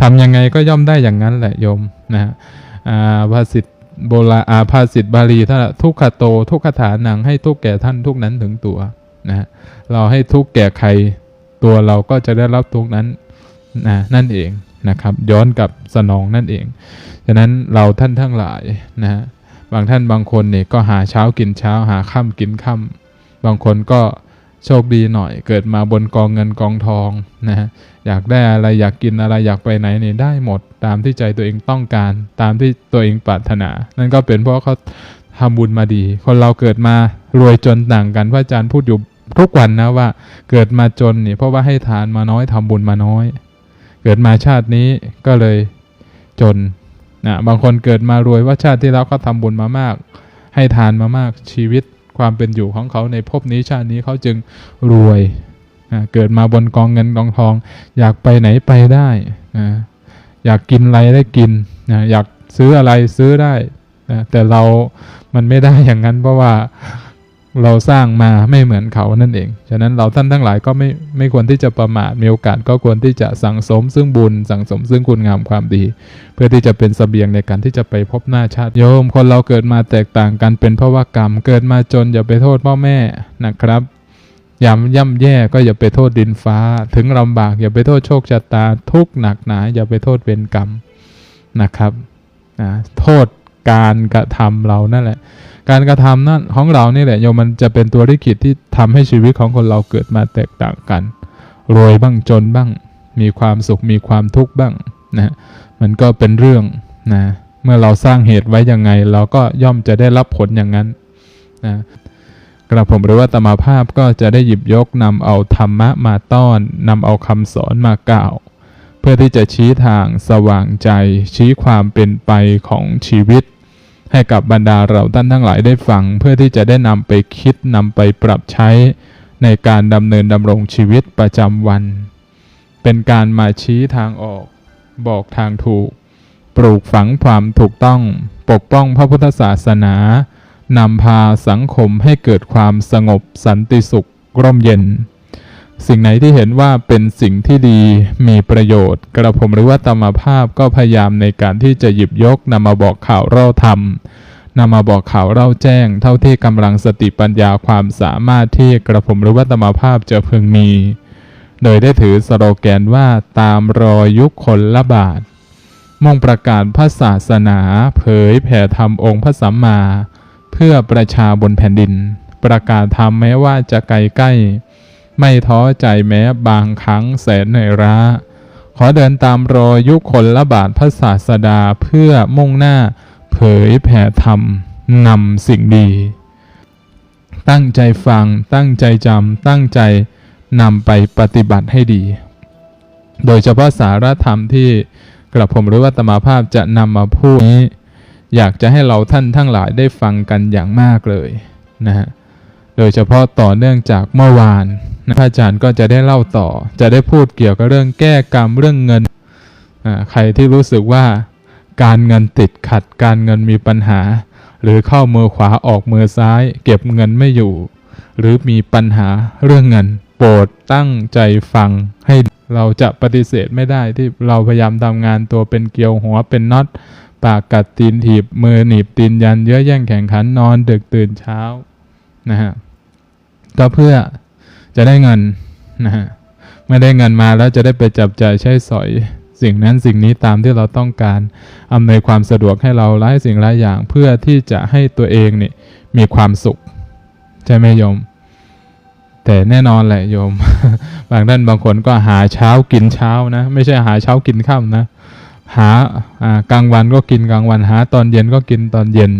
ทำยังไงก็ย่อมได้อย่างนั้นแหละโยมนะฮะอาภาษิตโบราณอาภาษิตบาลีถ้าทุกขโต ทุกขฐานังให้ทุกแก่ท่านทุกนั้นถึงตัวนะฮะเราให้ทุกแก่ใครตัวเราก็จะได้รับทุกนั้นนะนั่นเองนะครับ ย้อนกับสนองนั่นเอง ฉะนั้นเราท่านทั้งหลายนะฮะบางท่านบางคนเนี่ยก็หาเช้ากินเช้าหาค่ำกินค่ำบางคนก็ โชคดีหน่อยเกิดมาบนกองเงินกองทองนะฮะอยากได้อะไรอยากกินอะไรอยากไปไหนเนี่ยได้หมดตามที่ใจตัวเองต้องการตามที่ตัวเองปรารถนา นั่นก็เป็นเพราะเขาทำบุญมาดี คนเราเกิดมารวยจนต่างกันพระอาจารย์พูดอยู่ทุกวันนะว่าเกิดมาจนเนี่ยเพราะว่าให้ทานมาน้อยทำบุญมาน้อย เกิดมาชาตินี้ก็เลยจนนะบางคนเกิดมารวยว่าชาติที่แล้วเขาทำบุญมามาก ให้ทานมามากชีวิต ความเป็นอยู่ของเขาในภพนี้ชาตินี้เขาจึงรวยนะเกิดมาบนกองเงินกองทอง อยากไปไหนไปได้นะอยากกินอะไรได้กินนะอยากซื้ออะไรซื้อได้นะแต่เรามันไม่ได้อย่างนั้นเพราะว่า เราสร้างมาไม่เหมือนเขานั่นเอง ฉะนั้นเราท่านทั้งหลายก็ไม่ไม่ควรที่จะประมาท มีโอกาสก็ควรที่จะสั่งสมซึ่งบุญ สั่งสมซึ่งคุณงามความดี เพื่อที่จะเป็นเสบียงในการที่จะไปพบหน้าชาติโยม คนเราเกิดมาแตกต่างกันเป็นเพราะว่ากรรม เกิดมาจนอย่าไปโทษพ่อแม่นะครับยำย่ำแย่ก็อย่าไปโทษดินฟ้า ถึงลำบากอย่าไปโทษโชคชะตา ทุกข์หนักหนา อย่าไปโทษเวรกรรมนะครับนะโทษการกระทำเรานั่นแหละ การกระทำนั่นของเรานี่แหละโยมมันจะเป็นตัวลิขิตที่ทำให้ชีวิตของคนเราเกิดมาแตกต่างกัน รวยบ้างจนบ้าง มีความสุขมีความทุกข์บ้างนะมันก็เป็นเรื่องนะเมื่อเราสร้างเหตุไว้ยังไง เราก็ย่อมจะได้รับผลอย่างนั้นนะกระผมหรือว่าตมาภาพก็จะได้หยิบยกนำเอาธรรมะมาต้อนนำเอาคำสอนมากล่าว เพื่อที่จะชี้ทางสว่างใจ ชี้ความเป็นไปของชีวิต ให้กับบรรดาเราท่านทั้งหลายได้ฟัง เพื่อที่จะได้นำไปคิดนำไปปรับใช้ ในการดำเนินดำรงชีวิตประจำวัน เป็นการมาชี้ทางออก บอกทางถูก ปลูกฝังความถูกต้อง ปกป้องพระพุทธศาสนานำพาสังคมให้เกิดความสงบสันติสุขร่มเย็น สิ่งไหนที่เห็นว่าเป็นสิ่งที่ดีมีประโยชน์ กระผมหรือว่าตมภาพก็พยายามในการที่จะหยิบยกนำมาบอกข่าวเล่าธรรมนำมาบอกข่าวเล่าแจ้ง เท่าที่กำลังสติปัญญาความสามารถที่กระผมหรือว่าตมภาพจะพึงมี โดยได้ถือสโลแกนว่าตามรอยยุคคนละบาทมุ่งประกาศพระศาสนาเผยแผ่ธรรมองค์พระสัมมา เพื่อประชาบนแผ่นดิน ประกาศธรรมแม้ว่าจะไกลใกล้ ไม่ท้อใจแม้บางครั้งแสนเหนื่อยล้า ขอเดินตามรอยยุคคนละบาทพระศาสดาเพื่อมุ่งหน้า เผยแผ่ธรรมนำสิ่งดี ตั้งใจฟัง ตั้งใจจำตั้งใจนำไปปฏิบัติให้ดี โดยเฉพาะสารธรรมที่กระผมหรือว่าตมาภาพจะนำมาพูดนี้ อยากจะให้เราท่านทั้งหลายได้ฟังกันอย่างมากเลยนะฮะ โดยเฉพาะต่อเนื่องจากเมื่อวาน นะพระอาจารย์ก็จะได้เล่าต่อ จะได้พูดเกี่ยวกับเรื่องแก้กรรมเรื่องเงินอ่าใครที่รู้สึกว่าการเงินติดขัด การเงินมีปัญหา หรือเข้ามือขวาออกมือซ้าย เก็บเงินไม่อยู่ หรือมีปัญหาเรื่องเงิน โปรดตั้งใจฟัง ให้เราจะปฏิเสธไม่ได้ที่เราพยายามทำงานตัวเป็นเกลียวหัวเป็นน็อตปากกัดตีนถีบมือหนีบตีนยันเยอะแย่งแข่งขันนอนดึกตื่นเช้านะฮะก็เพื่อ จะได้เงินนะฮะเมื่อได้เงินมาแล้วจะได้ไปจับจ่ายใช้สอย สิ่งนั้นสิ่งนี้ตามที่เราต้องการอำนวยความสะดวกให้เราหลายสิ่งหลายอย่าง เพื่อที่จะให้ตัวเองนี่มีความสุข ใช่ไหมโยม แต่แน่นอนแหละโยม บางท่านบางคนก็หาเช้ากินเช้านะ ไม่ใช่หาเช้ากินค่ำนะหาอ่ากลางวันก็กินกลางวันหาตอนเย็นก็กินตอนเย็น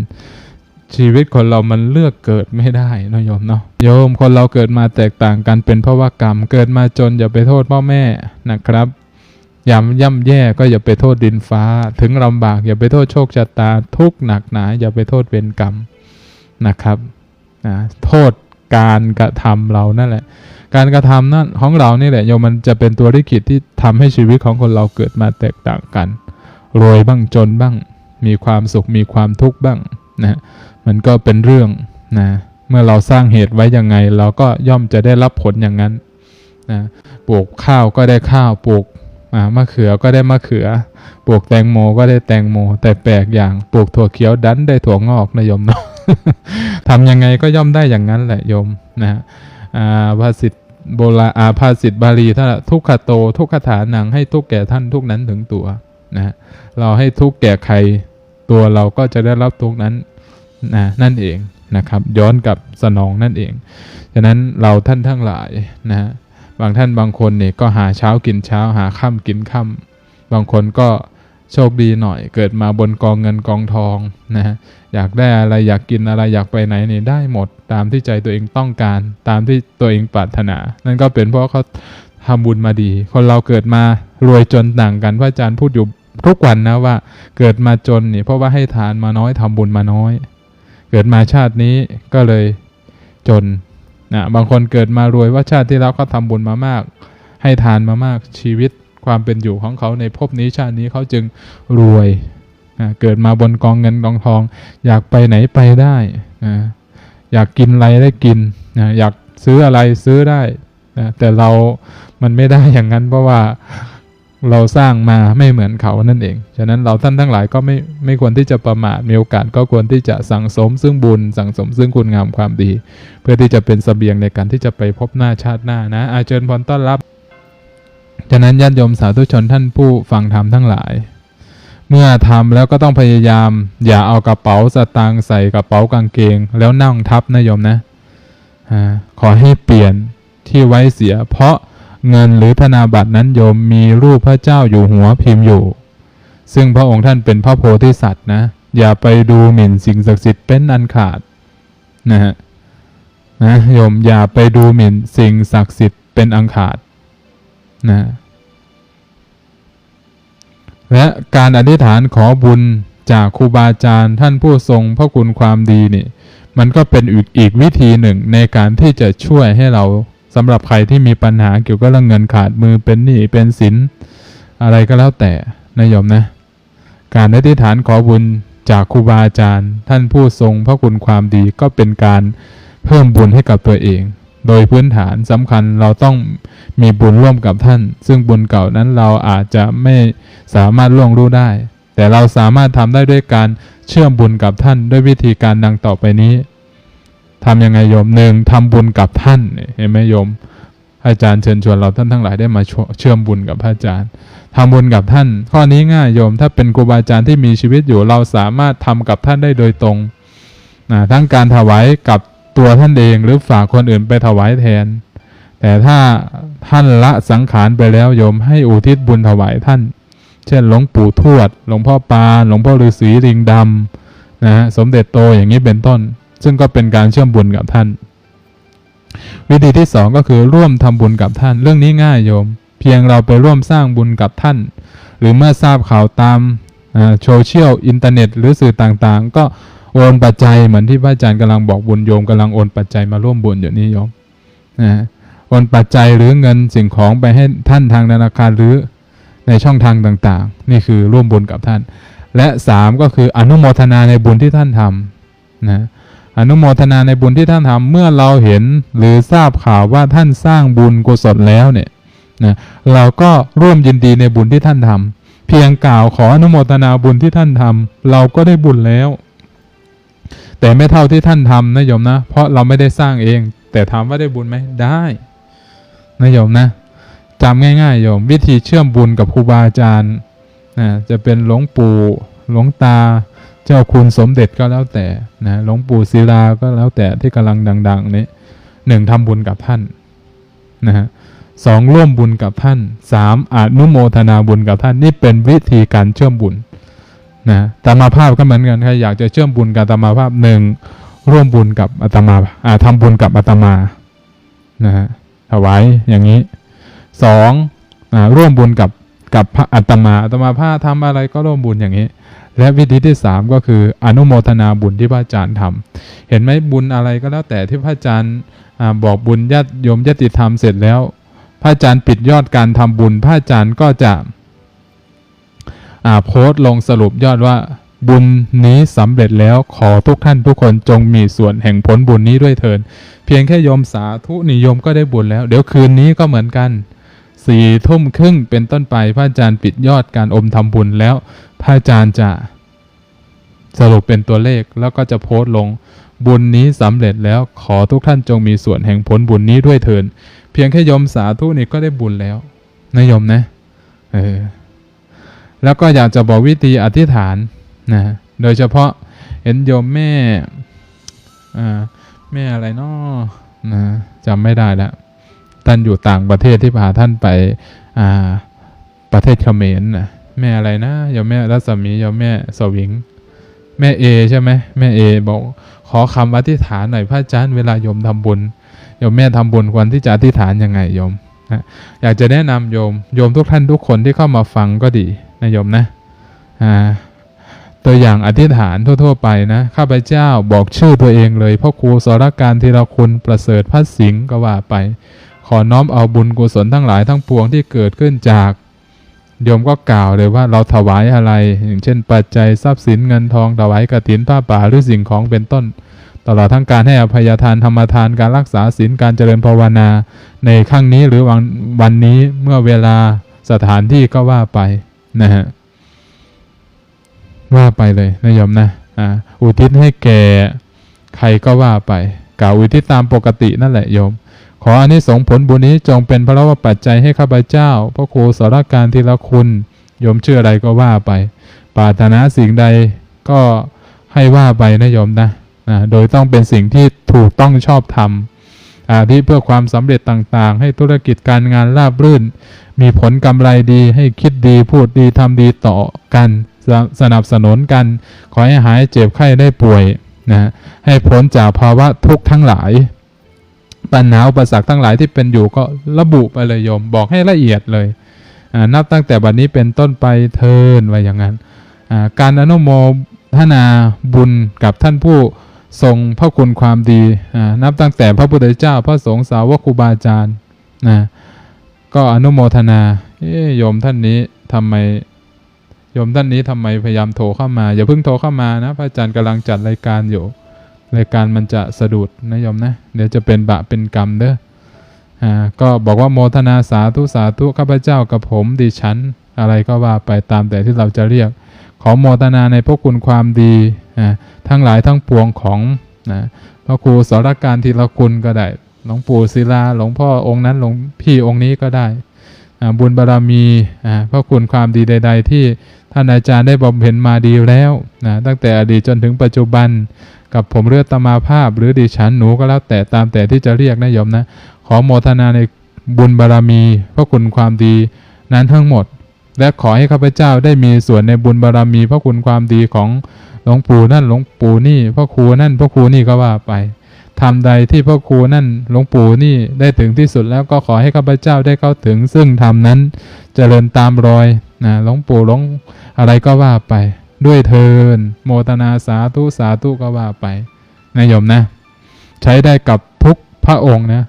ชีวิตคนเรามันเลือกเกิดไม่ได้นะโยมเนาะโยมคนเราเกิดมาแตกต่างกันเป็นเพราะว่ากรรม เกิดมาจนอย่าไปโทษพ่อแม่นะครับยำย่ำแย่ก็อย่าไปโทษดินฟ้า ถึงลำบากอย่าไปโทษโชคชะตา ทุกข์หนักหนา อย่าไปโทษเวรกรรมนะครับนะโทษการกระทำเรานั่นแหละ การกระทำนั่นของเรานี่แหละโยมมันจะเป็นตัวลิขิตที่ทำให้ชีวิตของคนเราเกิดมาแตกต่างกันรวยบ้างจนบ้าง มีความสุขมีความทุกข์บ้างนะ มันก็เป็นเรื่องนะเมื่อเราสร้างเหตุไว้ยังไง เราก็ย่อมจะได้รับผลอย่างนั้นนะปลูกข้าวก็ได้ข้าวปลูกมะเขือก็ได้มะเขือ ปลูกแตงโมก็ได้แตงโม แต่แปลกอย่างปลูกถั่วเขียวดันได้ถั่วงอกนะโยมเนาะทำยังไงก็ย่อมได้อย่างนั้นแหละโยมนะอ่าภาษิตโบราณอาภาษิตบาลีถ้าทุกขโต ทุกขฐานังให้ทุกแก่ท่านทุกนั้นถึงตัวนะเราให้ทุกแก่ใครตัวเราก็จะได้รับทุกนั้น นะนั่นเองนะครับย้อนกับสนองนั่นเอง ฉะนั้นเราท่านทั้งหลายนะฮะบางท่านบางคนเนี่ยก็หาเช้ากินเช้าหาค่ำกินค่ำบางคนก็โชคดีหน่อย เกิดมาบนกองเงินกองทองนะฮะอยากได้อะไรอยากกินอะไรอยากไปไหนเนี่ยได้หมด ตามที่ใจตัวเองต้องการตามที่ตัวเองปรารถนา นั่นก็เป็นเพราะเขาทำบุญมาดี คนเราเกิดมารวยจนต่างกันพระอาจารย์พูดอยู่ทุกวันนะว่าเกิดมาจนเนี่ยเพราะว่าให้ทานมาน้อยทำบุญมาน้อย เกิดมาชาตินี้ก็เลยจนนะบางคนเกิดมารวยว่าชาติที่แล้วเขาทำบุญมามาก ให้ทานมามากชีวิตความเป็นอยู่ของเขาในภพนี้ชาตินี้เขาจึงรวยนะเกิดมาบนกองเงินกองทอง อยากไปไหนไปได้นะอยากกินอะไรได้กินนะอยากซื้ออะไรซื้อได้นะแต่เรามันไม่ได้อย่างนั้นเพราะว่า เราสร้างมาไม่เหมือนเขานั่นเอง ฉะนั้นเราท่านทั้งหลายก็ไม่ไม่ควรที่จะประมาท มีโอกาสก็ควรที่จะสั่งสมซึ่งบุญ สั่งสมซึ่งคุณงามความดี เพื่อที่จะเป็นเสบียงในการที่จะไปพบหน้าชาติหน้านะ อาเชิญพรต้อนรับ ฉะนั้นญาติโยมสาธุชนท่านผู้ฟังธรรมทั้งหลาย เมื่อทำแล้วก็ต้องพยายาม อย่าเอากระเป๋าสตางค์ใส่กระเป๋ากางเกง แล้วนั่งทับนะโยมนะอาขอให้เปลี่ยนที่ไว้เสีย เพราะ เงินหรือธนาบัตรนั้นโยมมีรูปพระเจ้าอยู่หัวพิมพ์อยู่ ซึ่งพระองค์ท่านเป็นพระโพธิสัตว์นะ อย่าไปดูหมิ่นสิ่งศักดิ์สิทธิ์เป็นอันขาดนะฮะนะโยมอย่าไปดูหมิ่นสิ่งศักดิ์สิทธิ์เป็นอันขาดนะและการอธิษฐานขอบุญจากครูบาอาจารย์ท่านผู้ทรงพระคุณความดีนี่ มันก็เป็นอีกอีกวิธีหนึ่งในการที่จะช่วยให้เรา สำหรับใครที่มีปัญหาเกี่ยวกับเรื่องเงินขาดมือเป็นหนี้เป็นสิน อะไรก็แล้วแต่นะโยมนะ การอธิษฐานขอบุญจากครูบาอาจารย์ ท่านผู้ทรงพระคุณความดีก็เป็นการเพิ่มบุญให้กับตัวเอง โดยพื้นฐานสำคัญเราต้องมีบุญร่วมกับท่าน ซึ่งบุญเก่านั้นเราอาจจะไม่สามารถล่วงรู้ได้ แต่เราสามารถทำได้ด้วยการเชื่อมบุญกับท่านด้วยวิธีการดังต่อไปนี้ ทำยังไงโยมหนึ่งทำบุญกับท่านเห็นไหมโยมอาจารย์เชิญชวนเราท่านทั้งหลายได้มาเชื่อมบุญกับพระอาจารย์ทำบุญกับท่าน ข้อนี้ง่ายโยม ถ้าเป็นครูบาอาจารย์ที่มีชีวิตอยู่เราสามารถทำกับท่านได้โดยตรงนะทั้งการถวายกับตัวท่านเองหรือฝากคนอื่นไปถวายแทน แต่ถ้าท่านละสังขารไปแล้วโยมให้อุทิศบุญถวายท่าน เช่นหลวงปู่ทวด หลวงพ่อปานหลวงพ่อฤาษีลิงดำนะฮะสมเด็จโตอย่างนี้เป็นต้น ซึ่งก็เป็นการเชื่อมบุญกับท่าน วิธีที่สองก็คือร่วมทำบุญกับท่าน เรื่องนี้ง่ายโยม เพียงเราไปร่วมสร้างบุญกับท่าน หรือเมื่อทราบข่าวตามโซเชียลอินเทอร์เน็ต หรือสื่อต่างๆ ก็โอนปัจจัยเหมือนที่พระอาจารย์กำลังบอกบุญโยมกำลังโอนปัจจัยมาร่วมบุญอยู่นี้โยมนะโอนปัจจัยหรือเงินสิ่งของไปให้ท่านทางธนาคารหรือในช่องทางต่างๆ นี่คือร่วมบุญกับท่าน และสามก็คืออนุโมทนาในบุญที่ท่านทำนะ อนุโมทนาในบุญที่ท่านทำเมื่อเราเห็นหรือทราบข่าวว่าท่านสร้างบุญกุศลแล้วเนี่ยนะเราก็ร่วมยินดีในบุญที่ท่านทำเพียงกล่าวขออนุโมทนาบุญที่ท่านทำเราก็ได้บุญแล้ว แต่ไม่เท่าที่ท่านทำนะโยมนะ เพราะเราไม่ได้สร้างเอง แต่ถามว่าได้บุญไหมได้นะโยมนะจำง่ายๆโยม วิธีเชื่อมบุญกับครูบาอาจารย์นะจะเป็นหลวงปู่หลวงตา เจ้าคุณสมเด็จก็แล้วแต่นะหลวงปู่ศิลาก็แล้วแต่ที่กำลังดัง ๆ นี้หนึ่งทำบุญกับท่านนะฮะสองร่วมบุญกับท่านสามอนุโมทนาบุญกับท่านนี่เป็นวิธีการเชื่อมบุญนะตามาภาพก็เหมือนกันใครอยากจะเชื่อมบุญกับตามาภาพหนึ่งร่วมบุญกับอาตมาอ่าทำบุญกับอาตมานะฮะถวายอย่างนี้สองอ่าร่วมบุญกับ กับพระอาตมาอาตมาภาพทำอะไรก็ร่วมบุญอย่างนี้ และวิธีที่สามก็คืออนุโมทนาบุญที่พระอาจารย์ทำเห็นไหมบุญอะไรก็แล้วแต่ที่พระอาจารย์บอกบุญญาติโยมญาติธรรมเสร็จแล้ว พระอาจารย์ปิดยอดการทำบุญ พระอาจารย์ก็จะโพสต์ลงสรุปยอดว่าบุญนี้สำเร็จแล้วขอทุกท่านทุกคนจงมีส่วนแห่งผลบุญนี้ด้วยเถินเพียงแค่โยมสาธุนิยมก็ได้บุญแล้ว เดี๋ยวคืนนี้ก็เหมือนกัน สี่ทุ่มครึ่งเป็นต้นไปพระอาจารย์ปิดยอดการอมทำบุญแล้ว พระอาจารย์จะสรุปเป็นตัวเลขแล้วก็จะโพสต์ลงบุญนี้สำเร็จแล้วขอทุกท่านจงมีส่วนแห่งผลบุญนี้ด้วยเถินเพียงแค่ยมสาธุนี่ก็ได้บุญแล้วนะโยมนะเออแล้วก็อยากจะบอกวิธีอธิษฐานนะโดยเฉพาะเห็นโยมแม่อ่าแม่อะไรเนาะนะจำไม่ได้แล้ว ท่านอยู่ต่างประเทศที่พาท่านไปอ่าประเทศเขมรนะแม่อะไรนะยมแม่รัศมียมแม่สวิง แม่เอใช่ไหมแม่เอบอกขอคำอธิษฐานหน่อยพระอาจารย์เวลาโยมทำบุญโยมแม่ทำบุญควรที่จะอธิษฐานยังไงโยมนะอยากจะแนะนำโยมโยมทุกท่านทุกคนที่เข้ามาฟังก็ดีนะโยมนะอ่าตัวอย่างอธิษฐานทั่ว ๆ ไปนะข้าพเจ้าบอกชื่อตัวเองเลยพ่อครูสรการธีรคุณประเสริฐพัฒสิงห์ก็ว่าไป ขอน้อมเอาบุญกุศลทั้งหลายทั้งปวงที่เกิดขึ้นจาก โยมก็กล่าวเลยว่าเราถวายอะไร อย่างเช่น ปัจจัยทรัพย์สินเงินทองถวายกฐินผ้าป่าหรือสิ่งของเป็นต้น ตลอดทั้งการให้อภัยทานธรรมทานการรักษาศีลการเจริญภาวนา ในครั้งนี้หรือวันวันนี้เมื่อเวลาสถานที่ก็ว่าไปนะฮะว่าไปเลยนะโยมนะอ่าอุทิศให้แก่ใครก็ว่าไปกล่าวอุทิศตามปกตินั่นแหละโยม ขออานิสงส์ผลบุญนี้จงเป็นพระวปัจจัยให้ข้าพเจ้า พระครูสารการทีละคุณโยมชื่ออะไรก็ว่าไปปรารถนาสิ่งใดก็ให้ว่าไปนะโยมนะนะโดยต้องเป็นสิ่งที่ถูกต้องชอบธรรมอาที่เพื่อความสำเร็จต่างๆ ให้ธุรกิจการงานราบรื่น มีผลกำไรดีให้คิดดีพูดดีทำดีต่อกันสสนับสนุนกัน ขอให้หายเจ็บไข้ได้ป่วยนะให้พ้นจากภาวะทุกข์ทั้งหลาย ปัญหาอุปสรรคทั้งหลายที่เป็นอยู่ก็ระบุไปเลยโยม บอกให้ละเอียดเลยนับตั้งแต่บัดนนี้เป็นต้นไปเทินไว้อย่างนั้น การอนุโมทนาบุญกับท่านผู้ทรงพระคุณความดี นับตั้งแต่พระพุทธเจ้าพระสงฆ์สาวกครูบาอาจารย์นะก็อนุโมทนาโยมท่านนี้ทำไมโยมท่านนี้ทำไมพยายามโทรเข้ามา อย่าเพิ่งโทรเข้ามานะ พระอาจารย์กำลังจัดรายการอยู่ รายการมันจะสะดุดนะโยมนะ เดี๋ยวจะเป็นบะเป็นกรรมเด้ออ่าก็บอกว่าโมทนาสาธุสาธุข้าพเจ้ากับผมดิฉัน อะไรก็ว่าไปตามแต่ที่เราจะเรียก ขอโมทนาในพระคุณความดีอ่าทั้งหลายทั้งปวงของนะพระครูสรการทีละคุณก็ได้หลวงปู่ศิลาหลวงพ่อองค์นั้นหลวงพี่องค์นี้ก็ได้ บุญบารรมีพระคุณความดีใด ๆ ที่ท่านอาจารย์ได้บำเพ็ญมาดีแล้วนะตั้งแต่อดีตจนถึงปัจจุบันกับผมเลือดตมาภาพ หรือดิฉันหนูก็แล้วแต่ตามแต่ที่จะเรียกนะโยมนะ ขอโมทนาในบุญบารรมี พระคุณความดีนั้นทั้งหมด และขอให้ข้าพเจ้าได้มีส่วนในบุญบารรมี พระคุณความดีของหลวงปู่นั่นหลวงปู่นี่พระครูนั่นพระครูนี่ก็ว่าไป ทำใดที่พระครูนั่นหลวงปู่นี่ได้ถึงที่สุดแล้วก็ขอให้ข้าพเจ้าได้เข้าถึง ซึ่งธรรมนั้นจเจริญตามรอยนะหลวงปู่หลวงอะไรก็ว่าไป ด้วยเทินโมทนาสาธุสาธุก็ว่าไปนะโยมนะ ใช้ได้กับทุกพระองค์นะ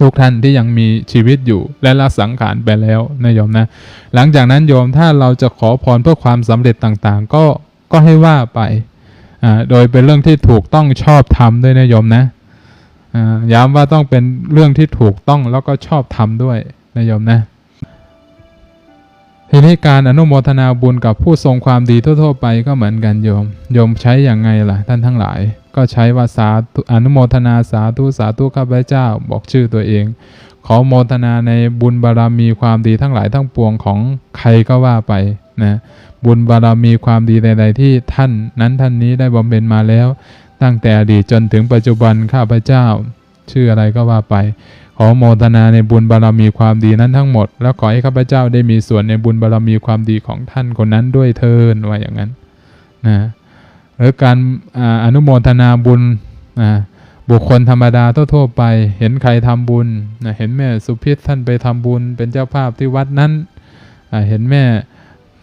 ทุกท่านที่ยังมีชีวิตอยู่และละสังขารไปแล้วนะโยมนะ หลังจากนั้นโยมถ้าเราจะขอพรเพื่อความสำเร็จต่างๆ ก็ก็ให้ว่าไป โดยเป็นเรื่องที่ถูกต้องชอบทำด้วยนะโยมนะอ่าย้ำว่าต้องเป็นเรื่องที่ถูกต้องแล้วก็ชอบทำด้วยนะโยมนะทีนี้การอนุโมทนาบุญกับผู้ทรงความดีทั่วๆไปก็เหมือนกันโยม โยมใช้อย่างไงล่ะ ท่านทั้งหลาย ก็ใช้ว่าสาธุอนุโมทนาสาธุสาธุข้าพเจ้าบอกชื่อตัวเอง ขอโมทนาในบุญบารมีความดีทั้งหลายทั้งปวงของใครก็ว่าไปนะ บุญบารมีความดีใด ๆ ที่ท่านนั้นท่านนี้ได้บำเพ็ญมาแล้ว ตั้งแต่อดีตจนถึงปัจจุบันข้าพเจ้า ชื่ออะไรก็ว่าไป ขอโมทนาในบุญบารมีความดีนั้นทั้งหมด แล้วขอให้ข้าพเจ้าได้มีส่วนในบุญบารมีความดีของท่านคนนั้นด้วยเทินว่าอย่างนั้นนะหรือการออนุโมทนาบุญนะบุคคลธรรมดาทั่วๆไป เห็นใครทำบุญนะเห็นแม่สุพิษท่านไปทำบุญ เป็นเจ้าภาพที่วัดนั้นเห็นแม่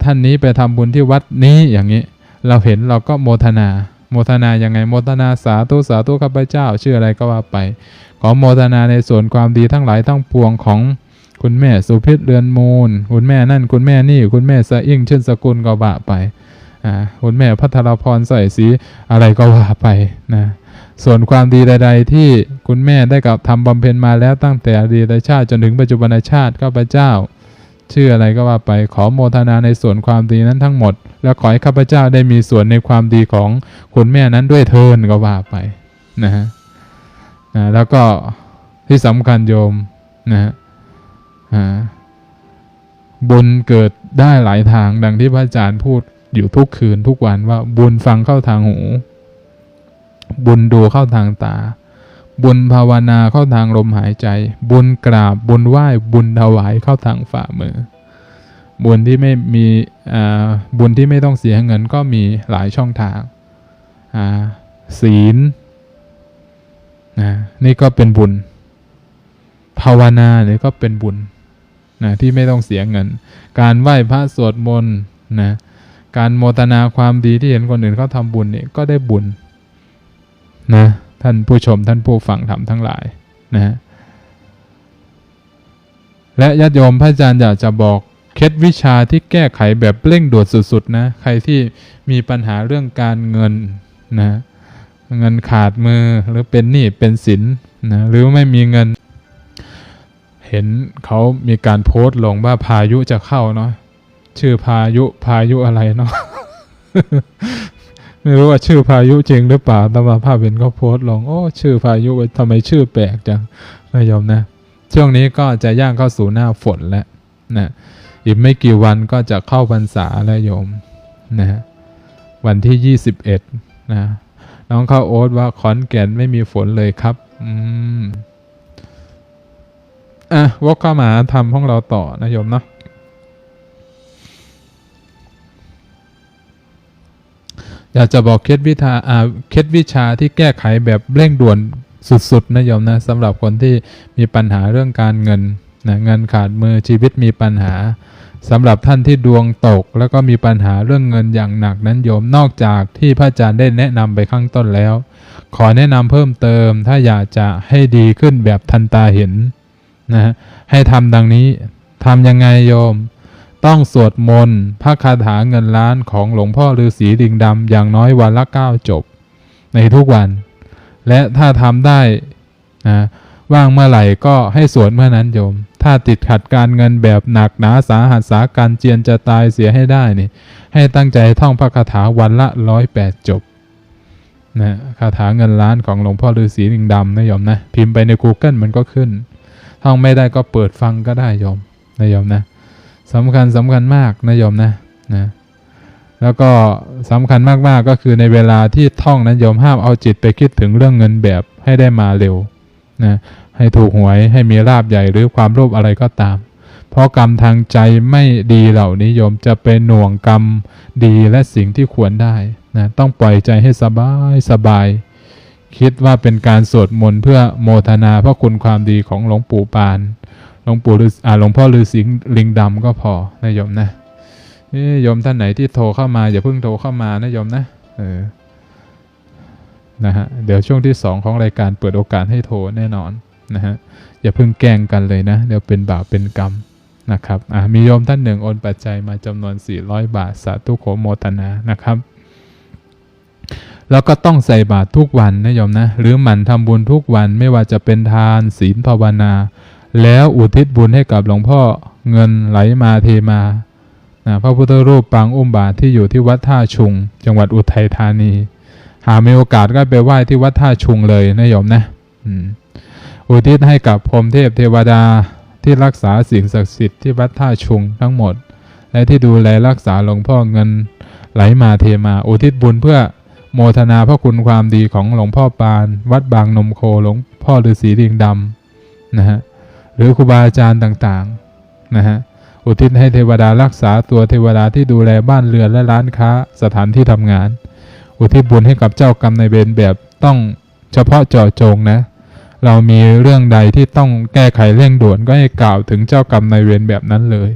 ท่านนี้ไปทำบุญที่วัดนี้อย่างนี้ เราเห็นเราก็โมทนา โมทนายังไงโมทนาสาธุสาธุข้าพเจ้า ชื่ออะไรก็ว่าไป ขอโมทนาในส่วนความดีทั้งหลายทั้งปวงของคุณแม่สุพิษเรือนมูล คุณแม่นั่น คุณแม่นี่ คุณแม่สะอิ่งชื่นสกุลก็ว่าไปอ่าคุณแม่พัทรพรใส่สีอะไรก็ว่าไปนะส่วนความดีใด ๆ ที่คุณแม่ได้กับทำบำเพ็ญมาแล้วตั้งแต่อดีตชาติจนถึงปัจจุบันชาติข้าพเจ้า ชื่ออะไรก็ว่าไปขอโมทนาในส่วนความดีนั้นทั้งหมด แล้วขอให้ข้าพเจ้าได้มีส่วนในความดีของคุณแม่นั้นด้วยเทินก็ว่าไปนะฮะแล้วก็ที่สำคัญโยมนะฮะบุญเกิดได้หลายทางดังที่พระอาจารย์พูดอยู่ทุกคืนทุกวันว่าบุญฟังเข้าทางหู บุญดูเข้าทางตา บุญภาวนาเข้าทางลมหายใจ บุญกราบบุญไหว้บุญถวายเข้าทางฝ่ามือ บุญที่ไม่มีอ่าบุญที่ไม่ต้องเสียเงินก็มีหลายช่องทางอ่าศีลนะนี่ก็เป็นบุญ ภาวนาเนี่ยก็เป็นบุญนะที่ไม่ต้องเสียเงิน การไหว้พระสวดมนต์นะการโมทนาความดีที่เห็นคนอื่นเขาทำบุญเนี่ยก็ได้บุญนะ ท่านผู้ชมท่านผู้ฟังธรรมทั้งหลายนะฮะและญาติโยมพระอาจารย์อยากจะบอกเคล็ดวิชาที่แก้ไขแบบเร่งด่วนสุดๆนะใครที่มีปัญหาเรื่องการเงินนะเงินขาดมือหรือเป็นหนี้เป็นสินนะหรือไม่มีเงิน เห็นเขามีการโพสต์ลงว่าพายุจะเข้าเนาะชื่อพายุพายุอะไรเนาะ ไม่รู้ว่าชื่อพายุจริงหรือเปล่าแต่ว่าภาพเห็นเขาโพสต์ลง โอ้ ชื่อพายุทำไมชื่อแปลกจังนะโยมนะ ช่วงนี้ก็จะย่างเข้าสู่หน้าฝนแล้วนะอีกไม่กี่วันก็จะเข้าพรรษาแล้วโยมนะฮะวันที่ 21 นะ น้องเข้าโอ๊ตว่าขอนแก่นไม่มีฝนเลยครับ อืม อะวกเข้ามาทำห้องเราต่อนะโยมเนาะ อยากจะบอกเคล็ดวิชาอ่าเคล็ดวิชาที่แก้ไขแบบเร่งด่วนสุดๆนะโยมนะสำหรับคนที่มีปัญหาเรื่องการเงินนะเงินขาดมือชีวิตมีปัญหาสำหรับท่านที่ดวงตก แล้วก็มีปัญหาเรื่องเงินอย่างหนักนั้นโยมนอกจากที่พระอาจารย์ได้แนะนำไปข้างต้นแล้ว ขอแนะนำเพิ่มเติม ถ้าอยากจะให้ดีขึ้นแบบทันตาเห็นนะฮะให้ทำดังนี้ทำยังไงโยม ต้องสวดมนต์พระคาถาเงินล้านของหลวงพ่อฤาษีดิงดำอย่างน้อยวันละเก้าจบ ในทุกวัน และถ้าทำได้นะว่างเมื่อไหร่ก็ให้สวดเมื่อนั้นโยม ถ้าติดขัดการเงินแบบหนักหนาสาหัสสาการเจียนจะตายเสียให้ได้นี่ ให้ตั้งใจท่องพระคาถาวันละร้อยแปดจบนะคาถาเงินล้านของหลวงพ่อฤาษีดิงดำนะโยมนะ พิมพ์ไปใน Google มันก็ขึ้น ท่องไม่ได้ก็เปิดฟังก็ได้โยมนะโยมนะ สำคัญสำคัญมากนะโยมนะนะแล้วก็สำคัญมาก ๆ ก็คือในเวลาที่ท่องนั้นโยมห้ามเอาจิตไปคิดถึงเรื่องเงินแบบให้ได้มาเร็วนะให้ถูกหวยให้มีลาบใหญ่หรือความโลภอะไรก็ตาม เพราะกรรมทางใจไม่ดีเหล่านี้โยมจะเป็นหน่วงกรรมดีและสิ่งที่ควรได้นะต้องปล่อยใจให้สบายสบาย คิดว่าเป็นการสวดมนต์เพื่อโมทนาพระคุณความดีของหลวงปู่ปาน ลวงปู่ฤาษีอ่าหลวงพ่อฤาษีลิงดำก็พอนะโยมนะเอ้ยโยมท่านไหนที่โทรเข้ามาอย่าเพิ่งโทรเข้ามานะโยมนะเออนะฮะเดี๋ยวช่วงที่สองของรายการเปิดโอกาสให้โทรแน่นอนนะฮะอย่าเพิ่งแกล้งกันเลยนะ เดี๋ยวเป็นบาปเป็นกรรมนะครับอ่ามีโยมท่านหนึ่งโอนปัจจัยมาจำนวน 400 บาทสาธุโขโมทนานะครับ แล้วก็ต้องใส่บาตรทุกวันนะโยมนะ หรือหมั่นทำบุญทุกวันไม่ว่าจะเป็นทานศีลภาวนา แล้วอุทิศบุญให้กับหลวงพ่อเงินไหลมาเทมานะพระพุทธรูปปางอุ้มบาทที่อยู่ที่วัดท่าชุง จังหวัดอุทัยธานี หากมีโอกาสก็ไปไหว้ที่วัดท่าชุงเลยนะโยมนะอุทิศให้กับพรมเทพเทวดาที่รักษาสิ่งศักดิ์สิทธิ์ที่วัดท่าชุงทั้งหมด และที่ดูแลรักษาหลวงพ่อเงินไหลมาเทมา อุทิศบุญเพื่อโมทนาพระคุณความดีของหลวงพ่อปาน วัดบางนมโคหลวงพ่อฤาษีดิงดำนะฮะ หรือครูบาอาจารย์ต่างๆนะฮะอุทิศให้เทวดารักษาตัวเทวดาที่ดูแลบ้านเรือนและร้านค้าสถานที่ทำงาน อุทิศบุญให้กับเจ้ากรรมในายเวรแบบต้องเฉพาะเจาะจงนะ เรามีเรื่องใดที่ต้องแก้ไขเร่งด่วนก็ให้กล่าวถึงเจ้ากรรมนายเวรแบบนั้นเลย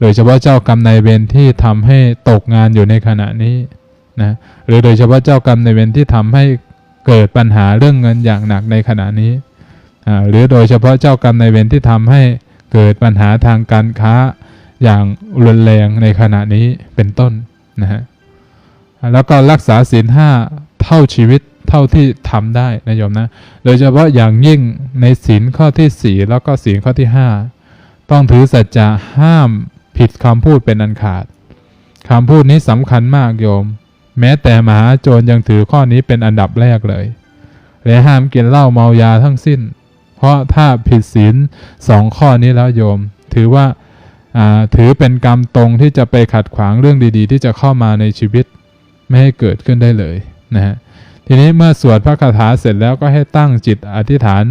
โดยเฉพาะเจ้ากรรมนายเวรที่ทำให้ตกงานอยู่ในขณะนี้นะหรือโดยเฉพาะเจ้ากรรมนายเวรที่ทำให้เกิดปัญหาเรื่องเงินอย่างหนักในขณะนี้ หรือโดยเฉพาะเจ้ากรรมนายเวรที่ทำให้เกิดปัญหาทางการค้าอย่างรุนแรงในขณะนี้เป็นต้นนะฮะแล้วก็รักษาศีลห้าเท่าชีวิตเท่าที่ทำได้นะโยมนะ โดยเฉพาะอย่างยิ่งในศีลข้อที่สี่แล้วก็ศีลข้อที่ห้าต้องถือสัจจะห้ามผิดคำพูดเป็นอันขาดคำพูดนี้สำคัญมากโยม แม้แต่มหาโจรยังถือข้อนี้เป็นอันดับแรกเลยและห้ามกินเหล้าเมายาทั้งสิ้น เพราะถ้าผิดศีลสองข้อนี้แล้วโยม ถือว่าถือเป็นกรรมตรงที่จะไปขัดขวางเรื่องดีๆ ที่จะเข้ามาในชีวิตไม่ให้เกิดขึ้นได้เลยนะฮะทีนี้เมื่อสวดพระคาถาเสร็จแล้วก็ให้ตั้งจิตอธิษฐาน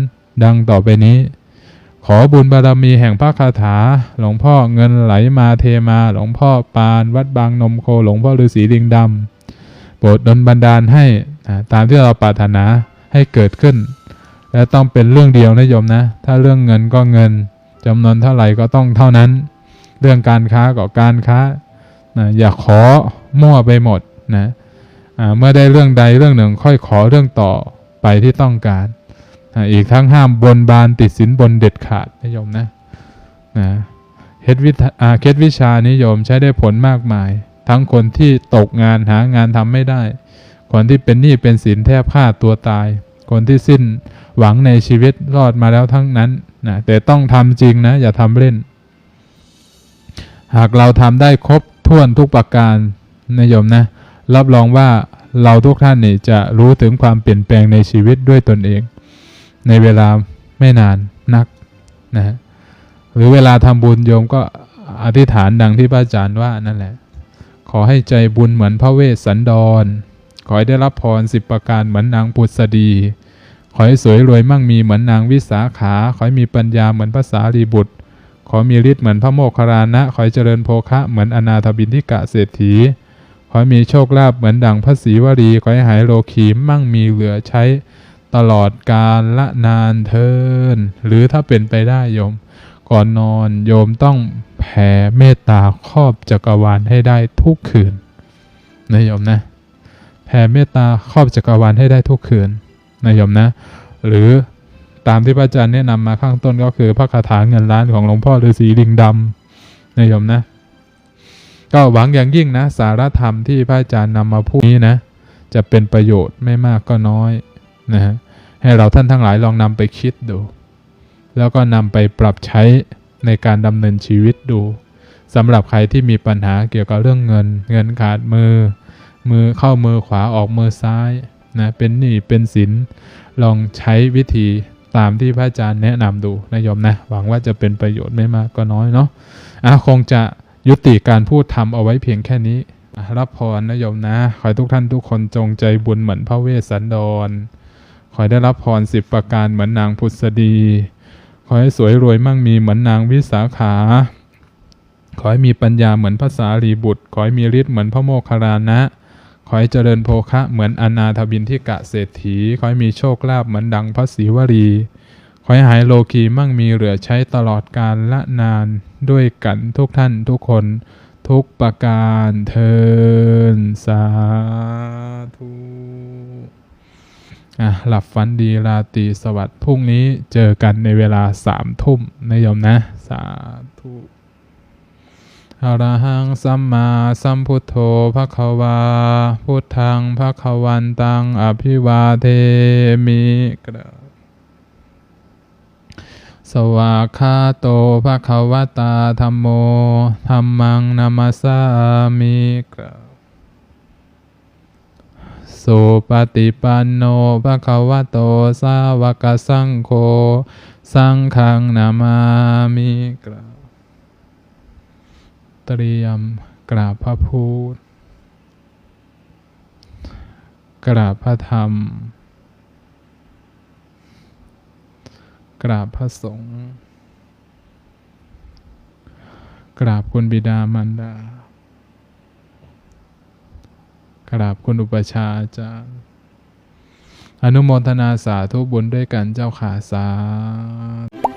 ดังต่อไปนี้ ขอบุญบารมีแห่งพระคาถา หลวงพ่อเงินไหลมาเทมา หลวงพ่อปาน วัดบางนมโคหลวงพ่อฤาษีลิงดำโปรดดลบันดาลให้ตามที่เราปรารถนาให้เกิดขึ้น และต้องเป็นเรื่องเดียวนะโยมนะ ถ้าเรื่องเงินก็เงินจำนวนเท่าไหร่ก็ต้องเท่านั้น เรื่องการค้าก็การค้านะอย่าขอมั่วไปหมดนะอ่าเมื่อได้เรื่องใดเรื่องหนึ่งค่อยขอเรื่องต่อไปที่ต้องการอ่าอีกทั้งห้ามบนบานติดสินบนเด็ดขาดนิยมนะนะเคล็ดวิชาเคล็ดวิชานิยมใช้ได้ผลมากมาย ทั้งคนที่ตกงานหางานทำไม่ได้ คนที่เป็นหนี้เป็นสินแทบฆ่าตัวตาย คนที่สิ้นหวังในชีวิตรอดมาแล้วทั้งนั้นนะแต่ต้องทำจริงนะ อย่าทำเล่น หากเราทำได้ครบถ้วนทุกประการนิยมนะ รับรองว่าเราทุกท่านนี่จะรู้ถึงความเปลี่ยนแปลงในชีวิตด้วยตนเอง ในเวลาไม่นานนักนะฮะหรือเวลาทำบุญโยมก็อธิษฐานดังที่พระอาจารย์ว่านั่นแหละ ขอให้ใจบุญเหมือนพระเวสสันดร ขอให้ได้รับพรสิบประการเหมือนนางพุทธดี ขอให้สวยรวยมั่งมีเหมือนนางวิสาขา ขอให้มีปัญญาเหมือนภาษารีบุตร ขอมีฤทธิ์เหมือนพระโมคคัลลานะ ขอให้เจริญโภคะเหมือนอนาถบินทิกะเศรษฐี ขอให้มีโชคลาภเหมือนดังพระศรีวลี ขอให้หายโรคีมั่งมีเหลือใช้ตลอดกาลละนานเทิน หรือถ้าเป็นไปได้โยม ก่อนนอนโยมต้องแผ่เมตตาครอบจักรวาลให้ได้ทุกคืนนะโยมนะ แผ่เมตตาครอบจักรวาลให้ได้ทุกคืนนะโยมนะ หรือตามที่พระอาจารย์แนะนำมาข้างต้นก็คือพระคาถาเงินล้านของหลวงพ่อฤาษีลิงดำนะโยมนะ ก็หวังอย่างยิ่งนะ สารธรรมที่พระอาจารย์นำมาพูดนี้นะ จะเป็นประโยชน์ไม่มากก็น้อยนะฮะให้เราท่านทั้งหลายลองนำไปคิดดู แล้วก็นำไปปรับใช้ในการดำเนินชีวิตดูสำหรับใครที่มีปัญหาเกี่ยวกับเรื่องเงิน เงินขาดมือ มือเข้ามือขวาออกมือซ้ายนะเป็นหนี้เป็นสินลองใช้วิธีตามที่พระอาจารย์แนะนำดูนะโยมนะ หวังว่าจะเป็นประโยชน์ไม่มากก็น้อยเนาะอะคงจะยุติการพูดทำเอาไว้เพียงแค่นี้รับพรนะโยมนะ ขอให้ทุกท่านทุกคนจงใจบุญเหมือนพระเวสสันดร ขอให้ได้รับพรสิบประการเหมือนนางพุทธดี ขอให้สวยรวยมั่งมีเหมือนนางวิสาขา ขอให้มีปัญญาเหมือนพระสารีบุตร ขอให้มีฤทธิ์เหมือนพระโมคคัลลานะ ขอให้เจริญโภคะเหมือนอนาถบินทิกะเศรษฐี ขอให้มีโชคลาภเหมือนดังพระศรีวลีขอให้หายโลคีมั่งมีเหลือใช้ตลอดกาลละนานด้วยกันทุกท่านทุกคนทุกประการเทินสาธุอะหลับฝันดีราตรีสวัสดิ์พรุ่งนี้เจอกันในเวลาสามทุ่มนะโยมนะ สาธุ อะระหังสัมมาสัมพุทโธภะคะวา พุทธังภะคะวันตังอภิวาเทมิกราบสวากาโตภะคะวตาธรรมโมธัมมังนามาสามิกราบสุปฏิปันโนภะคะวโตสาวกสังโฆสังฆังนามามิกราบ เตรียมกราบพระพุทธกราบพระธรรม กราบพระสงฆ์กราบคุณบิดามารดา กราบคุณอุปชาอาจารย์ อนุโมทนาสาธุบุญด้วยกันเจ้าขาสาธุ